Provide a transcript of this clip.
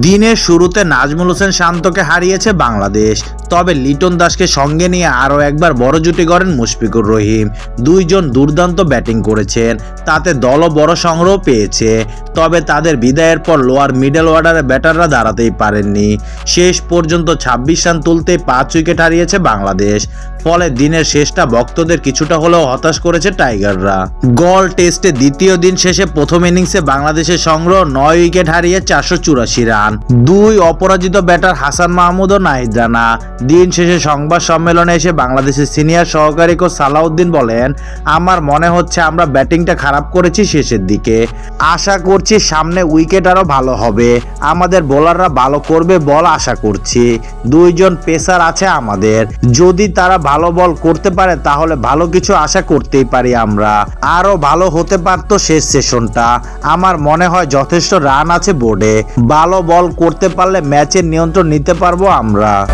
দিনের শুরুতে নাজমুল হোসেন শান্তকে হারিয়েছে বাংলাদেশ। তবে লিটন দাসকে সঙ্গে নিয়ে আরও একবার বড় জুটি করেন মুশফিকুর রহিম। দুইজন দুর্দান্ত ব্যাটিং করেছেন, তাতে দলও বড় সংগ্রহ পেয়েছে, তবে তাদের বিদায়ের পর লোয়ার মিডল অর্ডারে ব্যাটাররা দাঁড়াতেই পারেননি। শেষ পর্যন্ত ছাব্বিশ রান তুলতে পাঁচ উইকেট হারিয়েছে বাংলাদেশ, ফলে দিনের শেষটা ভক্তদের কিছুটা হলেও হতাশ করেছে টাইগাররা। গল টেস্টে দ্বিতীয় দিন শেষে প্রথম ইনিংসে বাংলাদেশের সংগ্রহ নয় উইকেট হারিয়ে চারশো চুরাশি রান। দুই অপরাজিত ব্যাটার হাসান মাহমুদ ও নাহিদ রানা। দিন শেষে সংবাদ সম্মেলনে এসে বাংলাদেশের সিনিয়র সহকারী কোচ সালাউদ্দিন বলেন, আমার মনে হচ্ছে আমরা ব্যাটিংটা খারাপ করেছি শেষের দিকে। আশা করছি সামনে উইকেট আরও ভালো হবে। আমাদের বোলাররা ভালো করবে বল আশা করছি। দুইজন পেসার আছে আমাদের। যদি তারা ভালো বল করতে পারে তাহলে ভালো কিছু আশা করতেই পারি আমরা। আরও ভালো হতে পারতো শেষ সেশনটা। আমার মনে হয় যথেষ্ট রান আছে বোর্ডে। ভালো বল করতে পারলে ম্যাচের নিয়ন্ত্রণ নিতে পারব আমরা।